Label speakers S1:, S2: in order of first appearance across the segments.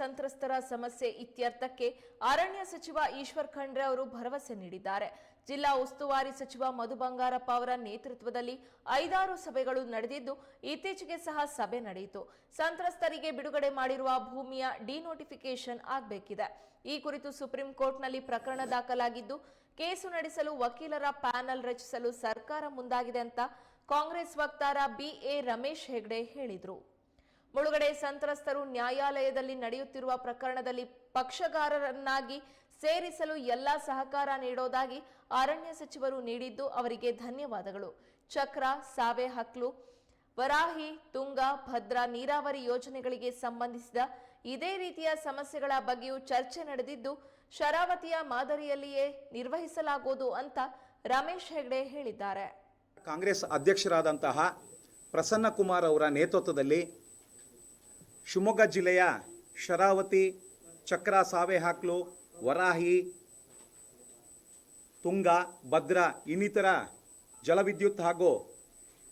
S1: ಸಂತ್ರಸ್ತರ ಸಮಸ್ಯೆ ಇತ್ಯರ್ಥಕ್ಕೆ ಅರಣ್ಯ ಸಚಿವ ಈಶ್ವರ್ ಖಂಡ್ರೆ ಅವರು ಭರವಸೆ ನೀಡಿದ್ದಾರೆ. ಜಿಲ್ಲಾ ಉಸ್ತುವಾರಿ ಸಚಿವ ಮಧು ಬಂಗಾರಪ್ಪ ಅವರ ನೇತೃತ್ವದಲ್ಲಿ ಐದಾರು ಸಭೆಗಳು ನಡೆದಿದ್ದು, ಇತ್ತೀಚೆಗೆ ಸಹ ಸಭೆ ನಡೆಯಿತು. ಸಂತ್ರಸ್ತರಿಗೆ ಬಿಡುಗಡೆ ಮಾಡಿರುವ ಭೂಮಿಯ ಡಿನೋಟಿಫಿಕೇಶನ್ ಆಗಬೇಕಿದೆ. ಈ ಕುರಿತು ಸುಪ್ರೀಂ ಕೋರ್ಟ್ನಲ್ಲಿ ಪ್ರಕರಣ ದಾಖಲಾಗಿದ್ದು, ಕೇಸು ನಡೆಸಲು ವಕೀಲರ ಪ್ಯಾನಲ್ ರಚಿಸಲು ಸರ್ಕಾರ ಮುಂದಾಗಿದೆ ಅಂತ ಕಾಂಗ್ರೆಸ್ ವಕ್ತಾರ ಬಿಎ ರಮೇಶ್ ಹೆಗ್ಡೆ ಹೇಳಿದರು. ಮುಳುಗಡೆ ಸಂತ್ರಸ್ತರು ನ್ಯಾಯಾಲಯದಲ್ಲಿ ನಡೆಯುತ್ತಿರುವ ಪ್ರಕರಣದಲ್ಲಿ ಪಕ್ಷಗಾರರನ್ನಾಗಿ ಸೇರಿಸಲು ಎಲ್ಲಾ ಸಹಕಾರ ನೀಡೋದಾಗಿ ಅರಣ್ಯ ಸಚಿವರು ನೀಡಿದ್ದು ಅವರಿಗೆ ಧನ್ಯವಾದಗಳು. ಚಕ್ರ, ಸಾವೆ ಹಕ್ಲು, ವರಾಹಿ, ತುಂಗ, ಭದ್ರಾ ನೀರಾವರಿ ಯೋಜನೆಗಳಿಗೆ ಸಂಬಂಧಿಸಿದ ಇದೇ ರೀತಿಯ ಸಮಸ್ಯೆಗಳ ಬಗ್ಗೆಯೂ ಚರ್ಚೆ ನಡೆದಿದ್ದು, ಶರಾವತಿಯ ಮಾದರಿಯಲ್ಲಿಯೇ ನಿರ್ವಹಿಸಲಾಗುವುದು ಅಂತ ರಮೇಶ್ ಹೆಗ್ಡೆ ಹೇಳಿದ್ದಾರೆ.
S2: ಕಾಂಗ್ರೆಸ್ ಅಧ್ಯಕ್ಷರಾದಂತಹ ಪ್ರಸನ್ನ ಕುಮಾರ್ ಅವರ ನೇತೃತ್ವದಲ್ಲಿ ಶಿವಮೊಗ್ಗ ಜಿಲ್ಲೆಯ ಶರಾವತಿ ಚಕ್ರ ಸಾವೆಹಾಕ್ಲು ವರಾಹಿ, ತುಂಗ, ಭದ್ರ ಇನ್ನಿತರ ಜಲವಿದ್ಯುತ್ ಹಾಗೂ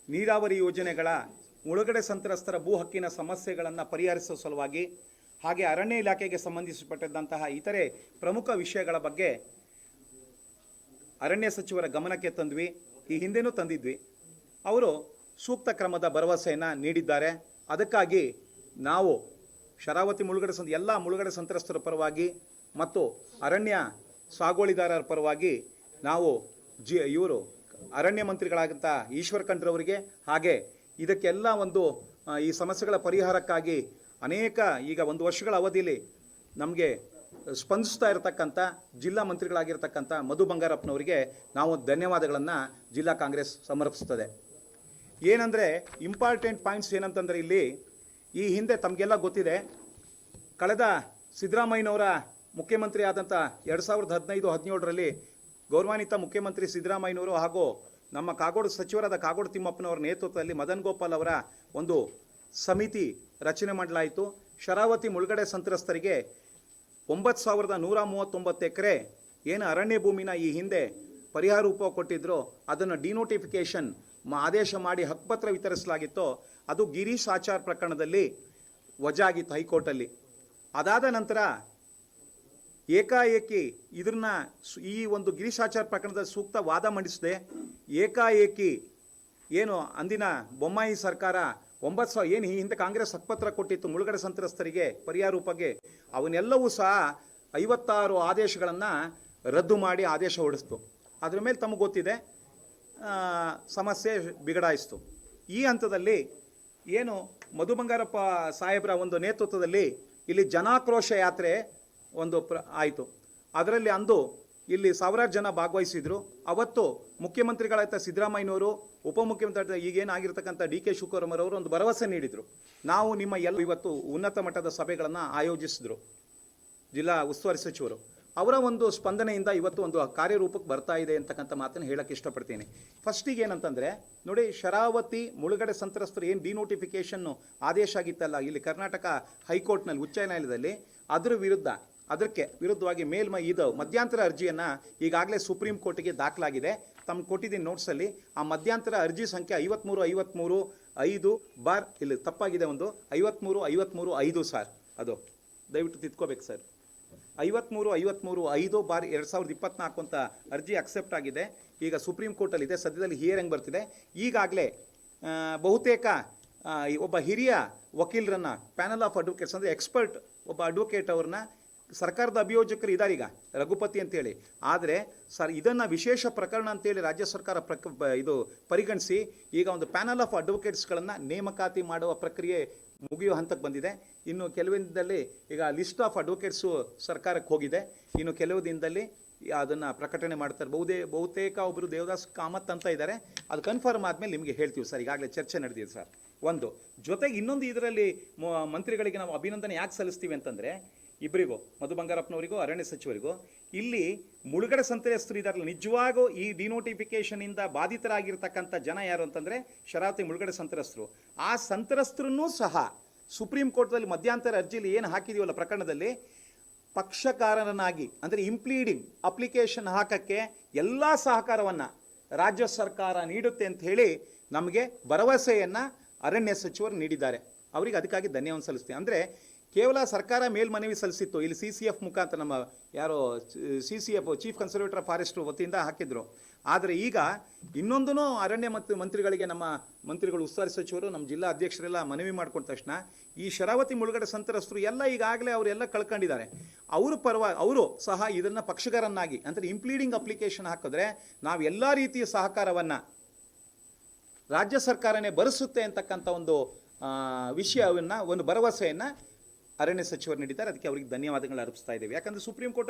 S2: ನೀರಾವರಿ ಯೋಜನೆಗಳ ಮುಳುಗಡೆ ಸಂತ್ರಸ್ತರ ಭೂ ಹಕ್ಕಿನ ಸಮಸ್ಯೆಗಳನ್ನು ಪರಿಹರಿಸುವ ಸಲುವಾಗಿ ಹಾಗೆ ಅರಣ್ಯ ಇಲಾಖೆಗೆ ಸಂಬಂಧಿಸಲ್ಪಟ್ಟಂತಹ ಇತರೆ ಪ್ರಮುಖ ವಿಷಯಗಳ ಬಗ್ಗೆ ಅರಣ್ಯ ಸಚಿವರ ಗಮನಕ್ಕೆ ತಂದ್ವಿ. ಈ ಹಿಂದೆನೂ ತಂದಿದ್ವಿ. ಅವರು ಸೂಕ್ತ ಕ್ರಮದ ಭರವಸೆಯನ್ನು ನೀಡಿದ್ದಾರೆ. ಅದಕ್ಕಾಗಿ ನಾವು ಶರಾವತಿ ಮುಳುಗಡೆ ಸಂತ, ಎಲ್ಲ ಮುಳುಗಡೆ ಸಂತ್ರಸ್ತರ ಪರವಾಗಿ ಮತ್ತು ಅರಣ್ಯ ಸಾಗುವಳಿದಾರರ ಪರವಾಗಿ ನಾವು ಜಿ, ಇವರು ಅರಣ್ಯ ಮಂತ್ರಿಗಳಾದಂಥ ಈಶ್ವರ್ ಖಂಡ್ರವರಿಗೆ ಹಾಗೆ ಇದಕ್ಕೆಲ್ಲ ಒಂದು ಈ ಸಮಸ್ಯೆಗಳ ಪರಿಹಾರಕ್ಕಾಗಿ ಅನೇಕ ಈಗ ಒಂದು ವರ್ಷಗಳ ಅವಧಿಯಲ್ಲಿ ನಮಗೆ ಸ್ಪಂದಿಸ್ತಾ ಇರತಕ್ಕಂಥ ಜಿಲ್ಲಾ ಮಂತ್ರಿಗಳಾಗಿರ್ತಕ್ಕಂಥ ಮಧು ಬಂಗಾರಪ್ಪನವರಿಗೆ ನಾವು ಧನ್ಯವಾದಗಳನ್ನು ಜಿಲ್ಲಾ ಕಾಂಗ್ರೆಸ್ ಸಮರ್ಪಿಸ್ತದೆ ಏನಂದರೆ ಇಂಪಾರ್ಟೆಂಟ್ ಪಾಯಿಂಟ್ಸ್ ಏನಂತಂದರೆ ಇಲ್ಲಿ ಈ ಹಿಂದೆ ತಮಗೆಲ್ಲ ಗೊತ್ತಿದೆ, ಕಳೆದ ಸಿದ್ದರಾಮಯ್ಯನವರ ಮುಖ್ಯಮಂತ್ರಿ ಆದಂಥ ಎರಡು ಸಾವಿರದ ಹದಿನೈದು, ಹದಿನೇಳರಲ್ಲಿ ಗೌರವಾನ್ವಿತ ಮುಖ್ಯಮಂತ್ರಿ ಸಿದ್ದರಾಮಯ್ಯನವರು ಹಾಗೂ ನಮ್ಮ ಕಾಗೋಡು ಸಚಿವರಾದ ಕಾಗೋಡು ತಿಮ್ಮಪ್ಪನವರ ನೇತೃತ್ವದಲ್ಲಿ ಮದನ್ ಗೋಪಾಲ್ ಅವರ ಒಂದು ಸಮಿತಿ ರಚನೆ ಮಾಡಲಾಯಿತು. ಶರಾವತಿ ಮುಳುಗಡೆ ಸಂತ್ರಸ್ತರಿಗೆ ಒಂಬತ್ತು ಸಾವಿರದ ನೂರ ಮೂವತ್ತೊಂಬತ್ತು ಎಕರೆ ಏನು ಅರಣ್ಯ ಭೂಮಿನ ಈ ಹಿಂದೆ ಪರಿಹಾರ ರೂಪ ಕೊಟ್ಟಿದ್ರು, ಅದನ್ನು ಡಿನೋಟಿಫಿಕೇಷನ್ ಆದೇಶ ಮಾಡಿ ಹಕ್ಕುಪತ್ರ ವಿತರಿಸಲಾಗಿತ್ತೋ, ಅದು ಗಿರೀಶ್ ಆಚಾರ್ ಪ್ರಕರಣದಲ್ಲಿ ವಜಾಗಿತ್ತು ಹೈಕೋರ್ಟಲ್ಲಿ. ಅದಾದ ನಂತರ ಏಕಾಏಕಿ ಇದನ್ನ ಈ ಒಂದು ಗಿರೀಶಾಚಾರ್ ಪ್ರಕರಣದ ಸೂಕ್ತ ವಾದ ಮಂಡಿಸಿದೆ, ಏಕಾಏಕಿ ಏನು ಅಂದಿನ ಬೊಮ್ಮಾಯಿ ಸರ್ಕಾರ ಒಂಬತ್ತು ಸಾವಿರ ಏನು ಈ ಹಿಂದೆ ಕಾಂಗ್ರೆಸ್ ಹಕ್ಕುಪತ್ರ ಕೊಟ್ಟಿತ್ತು ಮುಳುಗಡೆ ಸಂತ್ರಸ್ತರಿಗೆ ಪರಿಹಾರ ರೂಪಕ್ಕೆ, ಅವನ್ನೆಲ್ಲವೂ ಸಹ ಐವತ್ತಾರು ಆದೇಶಗಳನ್ನು ರದ್ದು ಮಾಡಿ ಆದೇಶ ಹೊಡಿಸ್ತು ಅದ್ರ ಮೇಲೆ ತಮಗೆ ಗೊತ್ತಿದೆ ಸಮಸ್ಯೆ ಬಿಗಡಾಯಿಸ್ತು. ಈ ಹಂತದಲ್ಲಿ ಏನು ಮಧು ಬಂಗಾರಪ್ಪ ಸಾಹೇಬರ ಒಂದು ನೇತೃತ್ವದಲ್ಲಿ ಇಲ್ಲಿ ಜನಾಕ್ರೋಶ ಯಾತ್ರೆ ಒಂದು ಪ್ರ, ಆಯಿತು. ಅದರಲ್ಲಿ ಅಂದು ಇಲ್ಲಿ ಸಾವಿರಾರು ಜನ ಭಾಗವಹಿಸಿದರು. ಅವತ್ತು ಮುಖ್ಯಮಂತ್ರಿಗಳಾಯ್ತ ಸಿದ್ದರಾಮಯ್ಯನವರು, ಉಪಮುಖ್ಯಮಂತ್ರಿ ಈಗೇನಾಗಿರ್ತಕ್ಕಂಥ ಡಿ ಕೆ ಶಿವಕುಮಾರ್ ಒಂದು ಭರವಸೆ ನೀಡಿದರು. ನಾವು ನಿಮ್ಮ ಎಲ್ಲ ಇವತ್ತು ಉನ್ನತ ಮಟ್ಟದ ಸಭೆಗಳನ್ನು ಆಯೋಜಿಸಿದ್ರು. ಜಿಲ್ಲಾ ಉಸ್ತುವಾರಿ ಸಚಿವರು. ಅವರ ಒಂದು ಸ್ಪಂದನೆಯಿಂದ ಇವತ್ತು ಒಂದು ಕಾರ್ಯರೂಪಕ್ಕೆ ಬರ್ತಾ ಇದೆ ಅಂತಕ್ಕಂಥ ಮಾತನ್ನು ಹೇಳಕ್ಕೆ ಇಷ್ಟಪಡ್ತೀನಿ. ಫಸ್ಟಿಗೆ ಏನಂತಂದರೆ, ನೋಡಿ, ಶರಾವತಿ ಮುಳುಗಡೆ ಸಂತ್ರಸ್ತರು ಏನು ಡಿನೋಟಿಫಿಕೇಷನ್ನು ಆದೇಶ ಆಗಿತ್ತಲ್ಲ, ಇಲ್ಲಿ ಕರ್ನಾಟಕ ಹೈಕೋರ್ಟ್ನಲ್ಲಿ, ಉಚ್ಚ ನ್ಯಾಯಾಲಯದಲ್ಲಿ, ಅದರ ವಿರುದ್ಧ, ಅದಕ್ಕೆ ವಿರುದ್ಧವಾಗಿ ಮೇಲ್ಮೈ ಇದು ಮಧ್ಯಂತರ ಅರ್ಜಿಯನ್ನು ಈಗಾಗಲೇ ಸುಪ್ರೀಂ ಕೋರ್ಟಿಗೆ ದಾಖಲಾಗಿದೆ. ತಮ್ಮ ಕೊಟ್ಟಿದ್ದೀನಿ ನೋಟ್ಸಲ್ಲಿ ಆ ಮಧ್ಯಂತರ ಅರ್ಜಿ ಸಂಖ್ಯೆ ಐವತ್ತ್ಮೂರು ಐವತ್ತ್ಮೂರು ಐದು ಬಾರ್, ಇಲ್ಲಿ ತಪ್ಪಾಗಿದೆ ಒಂದು ಐವತ್ತ್ಮೂರು ಐವತ್ತ್ಮೂರು ಐದು, ಸರ್. ಅದು, ದಯವಿಟ್ಟು ತಿದ್ಕೋಬೇಕು, ಸರ್. ಐವತ್ತ್ಮೂರು ಐವತ್ತ್ಮೂರು ಐದು ಬಾರಿ ಎರಡು ಸಾವಿರದ ಇಪ್ಪತ್ನಾಲ್ಕು ಅಂತ ಅರ್ಜಿ ಅಕ್ಸೆಪ್ಟ್ ಆಗಿದೆ. ಈಗ ಸುಪ್ರೀಂ ಕೋರ್ಟಲ್ಲಿದೆ ಸದ್ಯದಲ್ಲಿ ಹಿಯರಿಂಗ್ ಬರ್ತಿದೆ. ಈಗಾಗಲೇ ಬಹುತೇಕ ಒಬ್ಬ ಹಿರಿಯ ವಕೀಲರನ್ನ ಪ್ಯಾನಲ್ ಆಫ್ ಅಡ್ವೊಕೇಟ್ಸ್ ಅಂದರೆ ಎಕ್ಸ್ಪರ್ಟ್ ಒಬ್ಬ ಅಡ್ವೊಕೇಟ್ ಅವ್ರನ್ನ ಸರ್ಕಾರದ ಅಭಿಯೋಜಕರು ಇದ್ದಾರೆ ಈಗ, ರಘುಪತಿ ಅಂತೇಳಿ. ಆದರೆ ಸರ್, ಇದನ್ನು ವಿಶೇಷ ಪ್ರಕರಣ ಅಂತೇಳಿ ರಾಜ್ಯ ಸರ್ಕಾರ ಪ್ರಕ ಇದು ಪರಿಗಣಿಸಿ, ಈಗ ಒಂದು ಪ್ಯಾನಲ್ ಆಫ್ ಅಡ್ವೊಕೇಟ್ಸ್ಗಳನ್ನು ನೇಮಕಾತಿ ಮಾಡುವ ಪ್ರಕ್ರಿಯೆ ಮುಗಿಯುವ ಹಂತಕ್ಕೆ ಬಂದಿದೆ. ಇನ್ನು ಕೆಲವೇ ದಿನದಲ್ಲಿ ಈಗ ಲಿಸ್ಟ್ ಆಫ್ ಅಡ್ವೊಕೇಟ್ಸು ಸರ್ಕಾರಕ್ಕೆ ಹೋಗಿದೆ. ಇನ್ನು ಕೆಲವು ದಿನದಲ್ಲಿ ಅದನ್ನು ಪ್ರಕಟಣೆ ಮಾಡ್ತಾರೆ ಬಹುದೇ, ಬಹುತೇಕ ಒಬ್ಬರು ದೇವದಾಸ್ ಕಾಮತ್ ಅಂತ ಇದ್ದಾರೆ ಅದು ಕನ್ಫರ್ಮ್ ಆದಮೇಲೆ ನಿಮಗೆ ಹೇಳ್ತೀವಿ ಸರ್, ಈಗಾಗಲೇ ಚರ್ಚೆ ನಡೆದಿದೆ ಸರ್. ಒಂದು, ಜೊತೆಗೆ ಇನ್ನೊಂದು ಇದರಲ್ಲಿ ಮಂತ್ರಿಗಳಿಗೆ ನಾವು ಅಭಿನಂದನೆ ಯಾಕೆ ಸಲ್ಲಿಸ್ತೀವಿ ಅಂತಂದರೆ ಇಬ್ಬರಿಗೂ ಮಧು ಬಂಗಾರಪ್ಪನವರಿಗೂ ಅರಣ್ಯ ಸಚಿವರಿಗೂ, ಇಲ್ಲಿ ಮುಳುಗಡೆ ಸಂತ್ರಸ್ತರು ಇದಾರಲ್ಲ, ನಿಜವಾಗೂ ಈ ಡಿನೋಟಿಫಿಕೇಶನಿಂದ ಬಾಧಿತರಾಗಿರ್ತಕ್ಕಂಥ ಜನ ಯಾರು ಅಂತಂದರೆ ಶರಾವತಿ ಮುಳುಗಡೆ ಸಂತ್ರಸ್ತರು. ಆ ಸಂತ್ರಸ್ತರನ್ನೂ ಸಹ ಸುಪ್ರೀಂ ಕೋರ್ಟ್ದಲ್ಲಿ ಮಧ್ಯಂತರ ಅರ್ಜಿಯಲ್ಲಿ ಏನು ಹಾಕಿದೀವಲ್ಲ ಪ್ರಕರಣದಲ್ಲಿ ಪಕ್ಷಕಾರನಾಗಿ ಅಂದರೆ ಇಂಪ್ಲೀಡಿಂಗ್ ಅಪ್ಲಿಕೇಶನ್ ಹಾಕಕ್ಕೆ ಎಲ್ಲ ಸಹಕಾರವನ್ನು ರಾಜ್ಯ ಸರ್ಕಾರ ನೀಡುತ್ತೆ ಅಂತ ಹೇಳಿ ನಮಗೆ ಭರವಸೆಯನ್ನು ಅರಣ್ಯ ಸಚಿವರು ನೀಡಿದ್ದಾರೆ. ಅವರಿಗೆ ಅದಕ್ಕಾಗಿ ಧನ್ಯವಾದ ಸಲ್ಲಿಸ್ತೀನಿ. ಅಂದರೆ ಕೇವಲ ಸರ್ಕಾರ ಮೇಲ್ಮನವಿ ಸಲ್ಲಿಸಿತ್ತು. ಇಲ್ಲಿ ಸಿ ಸಿ ಎಫ್ ಮುಖಾಂತರ ನಮ್ಮ ಯಾರೋ C C F chief conservator forest ವತಿಯಿಂದ ಹಾಕಿದ್ರು. ಆದರೆ ಈಗ ಇನ್ನೊಂದೂ ಅರಣ್ಯ ಮತ್ತು ಮಂತ್ರಿಗಳಿಗೆ ನಮ್ಮ ಮಂತ್ರಿಗಳು, ಉಸ್ತುವಾರಿ ಸಚಿವರು, ನಮ್ಮ ಜಿಲ್ಲಾ ಅಧ್ಯಕ್ಷರೆಲ್ಲ ಮನವಿ ಮಾಡ್ಕೊಂಡ ತಕ್ಷಣ ಈ ಶರಾವತಿ ಮುಳುಗಡೆ ಸಂತ್ರಸ್ತರು ಎಲ್ಲ ಈಗಾಗಲೇ ಅವರೆಲ್ಲ ಕಳ್ಕೊಂಡಿದ್ದಾರೆ. ಅವರು ಪರವಾಗಿ ಅವರು ಸಹ ಇದನ್ನು ಪಕ್ಷಗಾರನ್ನಾಗಿ, ಅಂದರೆ ಇಂಪ್ಲೀಡಿಂಗ್ ಅಪ್ಲಿಕೇಶನ್ ಹಾಕಿದ್ರೆ ನಾವು ಎಲ್ಲ ರೀತಿಯ ಸಹಕಾರವನ್ನು ರಾಜ್ಯ ಸರ್ಕಾರನೇ ಭರಿಸುತ್ತೆ ಅಂತಕ್ಕಂಥ ಒಂದು ವಿಷಯವನ್ನು, ಒಂದು ಭರವಸೆಯನ್ನು ಅರಣ್ಯ ಸಚಿವರು ನೀಡಿದ್ದಾರೆ. ಅದಕ್ಕೆ ಅವರಿಗೆ ಧನ್ಯವಾದಗಳು ಅರ್ಪಿಸ್ತಾ ಇದ್ದೇವೆ. ಯಾಕಂದ್ರೆ ಸುಪ್ರೀಂ ಕೋರ್ಟ್